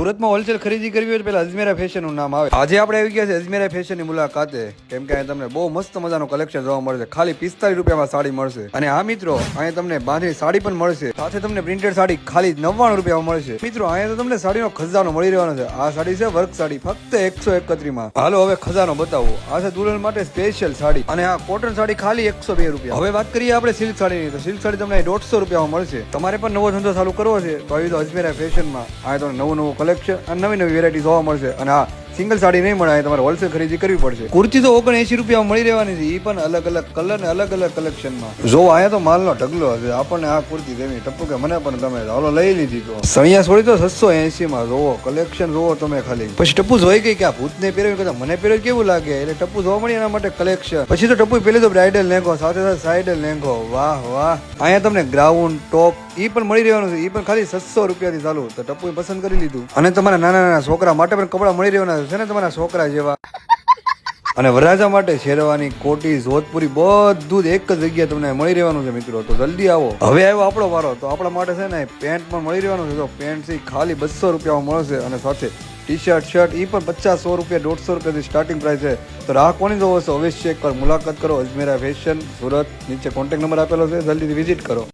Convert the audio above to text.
સુરતમાં હોલસેલ ખરીદી કરવી હોય તો પેલા અજમેરા ફેશનનું નામ આવે. આજે આપણે આવી ગયા છે અજમેરા ફેશનની મુલાકાતે. કેમ કે અહીંયા તમને બહુ મસ્ત મજાનું કલેક્શન જોવા મળશે. ખાલી પિસ્તાલીસ રૂપિયામાં સાડી મળશે. અને આ મિત્રો અહીંયા તમને બાંધણી સાડી પણ મળશે. સાથે તમને પ્રિન્ટેડ સાડી ખાલી નવ્વાણું રૂપિયામાં મળશે. મિત્રો, અહીંયા તો તમને સાડીનો ખજાનો મળી રહેવાનો છે. આ સાડી છે વર્ક સાડી, ફક્ત એકસો એકત્રીમાં હાલો, હવે ખજાનો બતાવો. આ છે દુલ્હન માટે સ્પેશિયલ સાડી. અને આ કોટન સાડી ખાલી એકસો બે રૂપિયા. હવે વાત કરીએ આપણે સિલ્ક સાડીની. તો સિલ્ક સાડી તમને દોઢસો રૂપિયામાં મળશે. તમારે પણ નવો ધંધો ચાલુ કરવો છે. તો આવી તો અજમેરા ફેશનમાં. આ તો નવું નવું કલેક્શન અને નવી નવી વેરાયટી જોવા મળશે. અને આ સિંગલ સાડી નહીં મળે તમારે હોલસેલ ખરીદી કરવી પડશે. કુર્તી તો ઓગણ એસી રૂપિયા મળી રહેવાની છે એ પણ અલગ અલગ કલર ને અલગ અલગ કલેક્શનમાં. જો અહીંયા તો માલનો ઢગલો હશે, આપણને આ કુર્તી દેવી ટપુ કે મને પણ તમે હાલો લઈ લીધી તો. સૈયા છોડી તો સસ્તો એસી માં જોવો કલેક્શન જોવો તમે ખાલી. પછી ટપુ જોઈ ગઈ કે આ ભૂતને પહેર્યું કરતા મને પહેર્યું કેવું લાગે? એટલે ટપુ જોવા મળી એના માટે કલેક્શન. પછી તો ટપુ પેલી તો બ્રાઇડલ લેંઘો સાથે સાથે સાઇડલ લેંઘો વાહ વાહ. અહીંયા તમને ગ્રાઉન્ડ ટોપ ઈ પણ મળી રહેવાનું છે. એ પણ ખાલી સત્સો રૂપિયાથી ચાલુ. તો ટપુએ પસંદ કરી લીધું. અને તમારા નાના નાના છોકરા માટે પણ કપડા મળી રહેવાના છે. ને તમારા છોકરા જેવા? અને વરરાજા માટે શેરવાની કોટી, જોધપુરી બધું એક જ જગ્યાએ તમને મળી રહેવાનું છે મિત્રો. તો જલ્દી આવો. હવે આવ્યો આપણો વારો. તો આપણા માટે છે ને પેન્ટ પણ મળી રહેવાનું છે. તો પેન્ટ છે ખાલી બસો રૂપિયામાં મળશે. અને સાથે ટી શર્ટ શર્ટ એ પણ પચાસ સો રૂપિયા, દોઢસો રૂપિયાથી સ્ટાર્ટિંગ પ્રાઇસ છે. તો રાહ કોની જોવો છો? અવશ્ય એકવાર મુલાકાત કરો. અજમેરા ફેશન સુરત, નીચે કોન્ટેક્ટ નંબર આપેલો છે. જલ્દીથી વિઝિટ કરો.